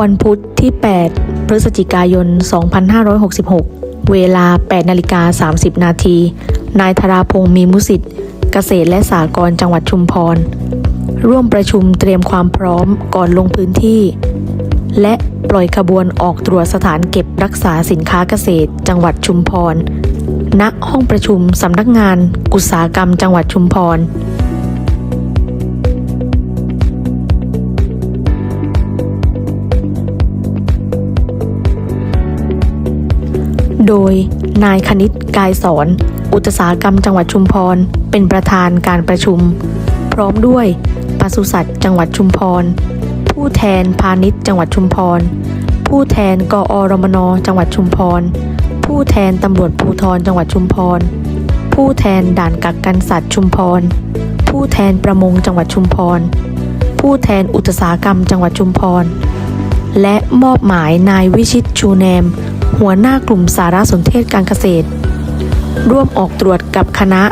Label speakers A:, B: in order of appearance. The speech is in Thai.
A: วันพุธที่ 8 พฤศจิกายน 2566 เวลา 8นาฬิกา30 นาที นายธราพงศ์มีมุสิทธิ์ เกษตรและสหกรจังหวัดชุมพร ร่วมประชุมเตรียมความพร้อมก่อนลงพื้นที่ และปล่อยขบวนออกตรวจสถานเก็บรักษาสินค้าเกษตร จังหวัดชุมพร ณ ห้องประชุมสำนักงาน อุตสาหกรรมจังหวัดชุมพร โดยนายคณิตกายสอน อุตสาหกรรมจังหวัดชุมพร เป็นประธานการประชุม พร้อมด้วยปศุสัตว์จังหวัดชุมพร ผู้แทนพาณิชย์จังหวัดชุมพร ผู้แทนกอรมนจังหวัดชุมพร ผู้แทนตำรวจภูธรจังหวัดชุมพร ผู้แทนด่านกักกันสัตว์ชุมพร ผู้แทนประมงจังหวัดชุมพร ผู้แทนอุตสาหกรรมจังหวัดชุมพร และมอบหมายนายวิชิตชูแนม หัวหน้ากลุ่มสารสนเทศการเกษตร ร่วมออกตรวจกับคณะ